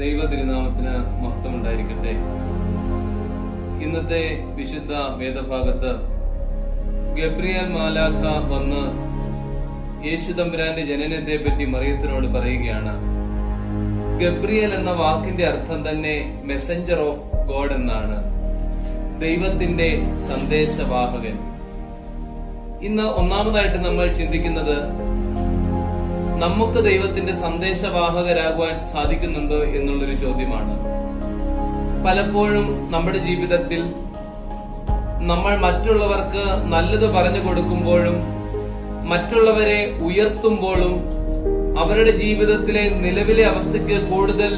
ദൈവ തിരുനാമത്തിന് മഹത്വമുണ്ടായിരിക്കട്ടെ. ഇന്നത്തെ വിശുദ്ധ വേദഭാഗത്ത് ഗബ്രിയൽ മാലാഖ വന്ന് യേശു തമ്പുരാന്റെ ജനനത്തെ പറ്റി മറിയത്തിനോട് പറയുകയാണ് ഗബ്രിയൽ എന്ന വാക്കിന്റെ അർത്ഥം തന്നെ മെസഞ്ചർ ഓഫ് ഗോഡ് എന്നാണ്. ദൈവത്തിന്റെ സന്ദേശവാഹകൻ. ഇന്ന് ഒന്നാമതായിട്ട് നമ്മൾ ചിന്തിക്കുന്നത് നമുക്ക് ദൈവത്തിന്റെ സന്ദേശവാഹകരാകുവാൻ സാധിക്കുന്നുണ്ടോ എന്നുള്ളൊരു ചോദ്യമാണ്. പലപ്പോഴും നമ്മുടെ ജീവിതത്തിൽ നമ്മൾ മറ്റുള്ളവർക്ക് നല്ലത് പറഞ്ഞു കൊടുക്കുമ്പോഴും മറ്റുള്ളവരെ ഉയർത്തുമ്പോഴും അവരുടെ ജീവിതത്തിലെ നിലവിലെ അവസ്ഥയ്ക്ക് കൂടുതൽ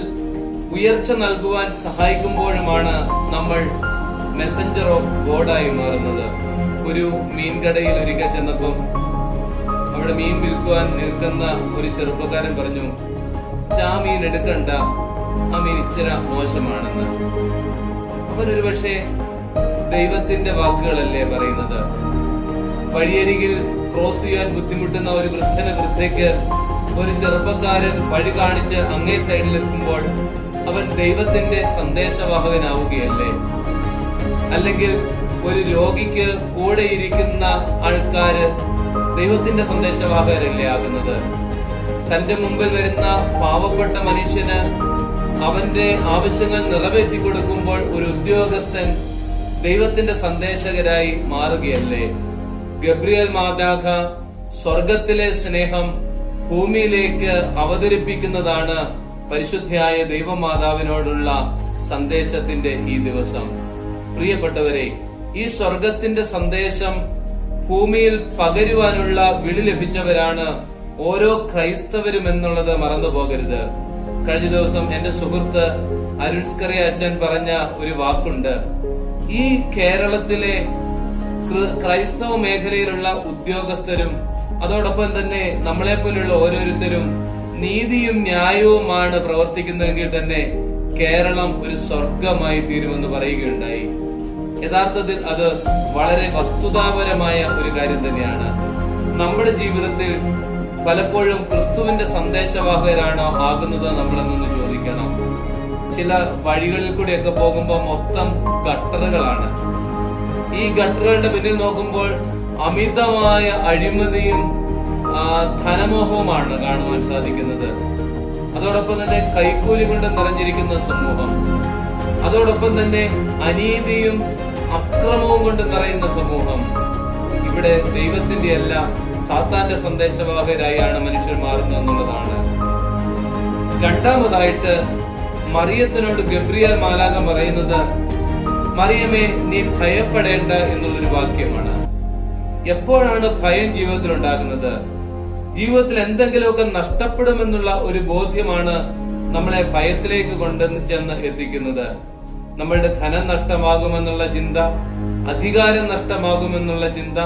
ഉയർച്ച നൽകുവാൻ സഹായിക്കുമ്പോഴുമാണ് നമ്മൾ മെസ്സഞ്ചർ ഓഫ് ഗോഡായി മാറുന്നത്. ഒരു മീൻകടയിൽ ഒരിക്കൽ ചെന്നപ്പം അവിടെ മീൻ വിൽക്കുവാൻ നിൽക്കുന്ന ഒരു ചെറുപ്പക്കാരൻ പറഞ്ഞു "ചാ, ആ മീൻ എടുക്കണ്ട. ആ മീൻ ഇച്ചിര മോശമാണെന്ന്. അവനൊരു പക്ഷേ ദൈവത്തിന്റെ വാക്കുകളല്ലേ പറയുന്നത്? വഴിയരികിൽ ക്രോസ് ചെയ്യാൻ ബുദ്ധിമുട്ടുന്ന ഒരു വൃദ്ധന വൃദ്ധയ്ക്ക് ഒരു ചെറുപ്പക്കാരൻ വഴി കാണിച്ച് അങ്ങേ സൈഡിൽ എത്തുമ്പോൾ അവൻ ദൈവത്തിന്റെ സന്ദേശവാഹകനാവുകയല്ലേ? അല്ലെങ്കിൽ ഒരു രോഗിക്ക് കൂടെ ഇരിക്കുന്ന ആൾക്കാര് ദൈവത്തിന്റെ സന്ദേശവാഹകരല്ലേ ആകുന്നത്? തന്റെ മുമ്പിൽ വരുന്ന പാവപ്പെട്ട മനുഷ്യന് അവന്റെ ആവശ്യങ്ങൾ നിറവേറ്റി കൊടുക്കുമ്പോൾ ഒരു ഉദ്യോഗസ്ഥൻ ദൈവത്തിന്റെ സന്ദേശകരായി മാറുകയല്ലേ? ഗബ്രിയൽ മാതാഖ സ്വർഗത്തിലെ സ്നേഹം ഭൂമിയിലേക്ക് അവതരിപ്പിക്കുന്നതാണ് പരിശുദ്ധിയായ ദൈവമാതാവിനോടുള്ള സന്ദേശത്തിന്റെ ഈ ദിവസം. പ്രിയപ്പെട്ടവരെ ഈ സ്വർഗത്തിന്റെ സന്ദേശം ഭൂമിയിൽ പകരുവാനുള്ള വിളി ലഭിച്ചവരാണ് ഓരോ ക്രൈസ്തവരും എന്നുള്ളത് മറന്നു പോകരുത്. കഴിഞ്ഞ ദിവസം എന്റെ സുഹൃത്ത് അരുൺസ്കറി അച്ഛൻ പറഞ്ഞ ഒരു വാക്കുണ്ട്. ഈ കേരളത്തിലെ ക്ര- ക്രൈസ്തവ മേഖലയിലുള്ള ഉദ്യോഗസ്ഥരും അതോടൊപ്പം തന്നെ നമ്മളെ പോലുള്ള ഓരോരുത്തരും നീതിയും ന്യായവുമാണ് പ്രവർത്തിക്കുന്നതെങ്കിൽ തന്നെ കേരളം ഒരു സ്വർഗമായി തീരുമെന്ന് പറയുകയുണ്ടായി. യഥാർത്ഥത്തിൽ അത് വളരെ വസ്തുതാപരമായ ഒരു കാര്യം തന്നെയാണ്. നമ്മുടെ ജീവിതത്തിൽ പലപ്പോഴും ക്രിസ്തുവിന്റെ സന്ദേശവാഹകരാണോ ആകുന്നത് നമ്മളെന്നൊന്ന് ചോദിക്കണം. ചില വഴികളിൽ കൂടെയൊക്കെ പോകുമ്പോൾ മൊത്തം ഗട്ടറുകളാണ്. ഈ ഗട്ടറുകളുടെ പിന്നിൽ നോക്കുമ്പോൾ അമിതമായ അഴിമതിയും ധനമോഹവുമാണ് കാണുവാൻ സാധിക്കുന്നത്. അതോടൊപ്പം തന്നെ കൈക്കൂലി കൊണ്ട് നിറഞ്ഞിരിക്കുന്ന സമൂഹം. അതോടൊപ്പം തന്നെ അനീതിയും അക്രമവും കൊണ്ട് നിറയുന്ന സമൂഹം. ഇവിടെ ദൈവത്തിന്റെ അല്ല സാത്താന്റെ സന്ദേശവാഹകരായാണ് മനുഷ്യർ മാറുന്നത് എന്നുള്ളതാണ്. രണ്ടാമതായിട്ട് മറിയത്തിനോട് ഗബ്രിയൽ മാലാകം പറയുന്നത് മറിയമേ നീ ഭയപ്പെടേണ്ട എന്നുള്ളൊരു വാക്യമാണ്. എപ്പോഴാണ് ഭയം ജീവിതത്തിൽ ഉണ്ടാകുന്നത് ജീവിതത്തിൽ എന്തെങ്കിലുമൊക്കെ നഷ്ടപ്പെടുമെന്നുള്ള ഒരു ബോധ്യമാണ് നമ്മളെ ഭയത്തിലേക്ക് കൊണ്ട് ചെന്ന് എത്തിക്കുന്നത്. നമ്മളുടെ ധനം നഷ്ടമാകുമെന്നുള്ള ചിന്ത അധികാരം നഷ്ടമാകുമെന്നുള്ള ചിന്ത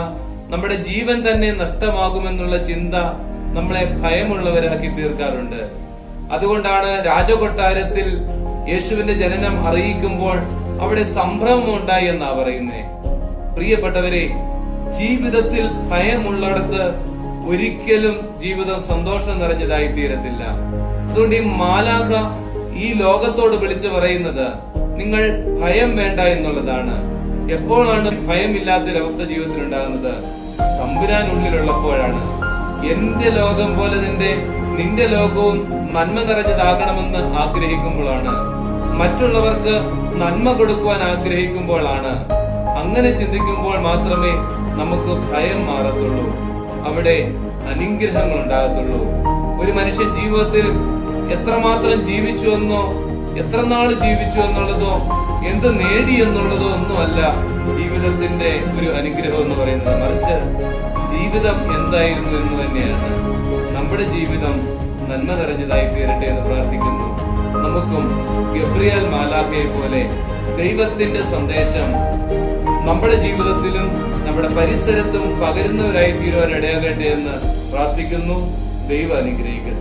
നമ്മുടെ ജീവൻ തന്നെ നഷ്ടമാകുമെന്നുള്ള ചിന്ത നമ്മളെ ഭയമുള്ളവരാക്കി തീർക്കാറുണ്ട്. അതുകൊണ്ടാണ് രാജകൊട്ടാരത്തിൽ യേശുവിന്റെ ജനനം അറിയിക്കുമ്പോൾ അവിടെ സംഭ്രമം ഉണ്ടായി എന്നാ പറയുന്നേ. പ്രിയപ്പെട്ടവരെ ജീവിതത്തിൽ ഭയമുള്ളിടത്ത് ഒരിക്കലും ജീവിതം സന്തോഷം നിറഞ്ഞതായി തീരത്തില്ല. അതുകൊണ്ട് ഈ മാലാഖ ഈ ലോകത്തോട് വിളിച്ചു പറയുന്നത് നിങ്ങൾ ഭയം വേണ്ട എന്നുള്ളതാണ്. എപ്പോഴാണ് ഭയമില്ലാത്തൊരവസ്ഥ ജീവിതത്തിൽ ഉണ്ടാകുന്നത് തമ്പുരാൻ ഉള്ളിലുള്ളപ്പോഴാണ് എന്റെ ലോകം പോലെ നിന്റെ നിന്റെ ലോകവും നന്മ നിറഞ്ഞതാകണമെന്ന് ആഗ്രഹിക്കുമ്പോഴാണ്. മറ്റുള്ളവർക്ക് നന്മ കൊടുക്കുവാൻ ആഗ്രഹിക്കുമ്പോഴാണ്. അങ്ങനെ ചിന്തിക്കുമ്പോൾ മാത്രമേ നമുക്ക് ഭയം മാറത്തുള്ളൂ. അവിടെ അനുഗ്രഹങ്ങൾ ഉണ്ടാകത്തുള്ളൂ ഒരു മനുഷ്യൻ ജീവിതത്തിൽ എത്രമാത്രം ജീവിച്ചു എന്നോ എത്ര നാൾ ജീവിച്ചു എന്നുള്ളതോ എന്ത് നേടി എന്നുള്ളതോ ഒന്നുമല്ല ജീവിതത്തിന്റെ ഒരു അനുഗ്രഹം എന്ന് പറയുന്നത്. മറിച്ച് ജീവിതം എന്തായിരുന്നു എന്ന് തന്നെയാണ്. നമ്മുടെ ജീവിതം നന്മ നിറഞ്ഞതായി തീരട്ടെ എന്ന് പ്രാർത്ഥിക്കുന്നു. നമുക്കും ഗബ്രിയൽ മാലാഖയെ പോലെ ദൈവത്തിന്റെ സന്ദേശം നമ്മുടെ ജീവിതത്തിലും നമ്മുടെ പരിസരത്തും പകരുന്നവരായി തീരുവാൻ ഇടയാകട്ടെ എന്ന് പ്രാർത്ഥിക്കുന്നു. ദൈവം അനുഗ്രഹിക്കട്ടെ.